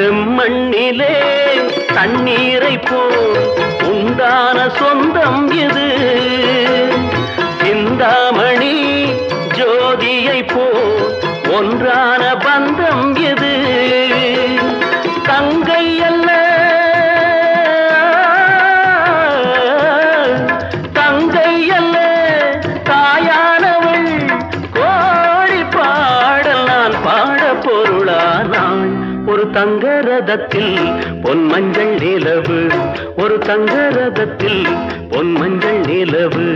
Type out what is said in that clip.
செம்மண்ணிலே தண்ணீரை போல் உண்டான சொந்தம் இது சிந்தாமணி ஜோதியை போல் ஒன்றான பந்தம் இது தங்கை அல்ல. தங்கை அல்ல. தாயானவள். கோடி பாடல் நான் பாட பொருளானாள். ஒரு தங்க ரதத்தில் பொன் மஞ்சள் நிலவு. ஒரு தங்க ரதத்தில் பொன் மஞ்சள் நிலவு.